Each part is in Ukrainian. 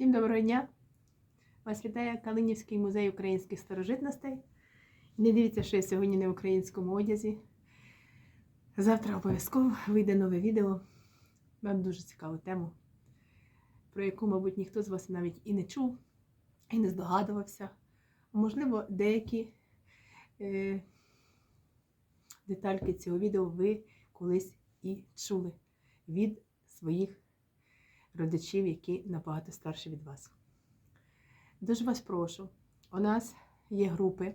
Всім доброго дня! Вас вітає Калинівський музей українських старожитностей. Не дивіться, що я сьогодні не в українському одязі. Завтра обов'язково вийде нове відео на дуже цікаву тему, про яку, мабуть, ніхто з вас навіть і не чув, і не здогадувався. Можливо, деякі е, детальки цього відео ви колись і чули від своїх родичів, які набагато старші від вас. Дуже вас прошу, у нас є групи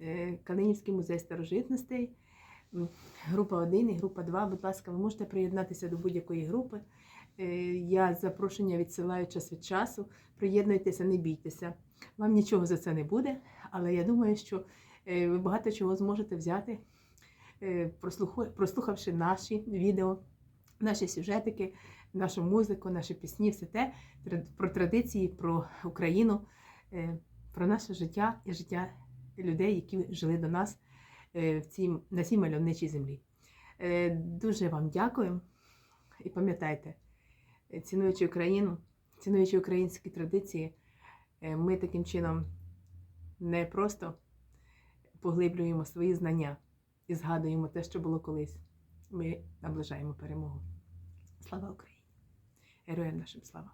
е, Калинівський музей старожитностей, група 1 і група 2. Будь ласка, ви можете приєднатися до будь-якої групи. Е, Я запрошення відсилаю час від часу. Приєднуйтеся, не бійтеся. Вам нічого за це не буде, але я думаю, що е, ви багато чого зможете взяти, прослухавши наші відео, наші сюжетики, нашу музику, наші пісні, все те про традиції, про Україну, е, про наше життя і життя людей, які жили до нас е, в цій, на цій мальовничій землі. Е, Дуже вам дякую і пам'ятайте, цінуючи Україну, цінуючи українські традиції, ми таким чином не просто поглиблюємо свої знання і згадуємо те, що було колись. Ми наближаємо перемогу. Слава Україні! Героям нашим слава!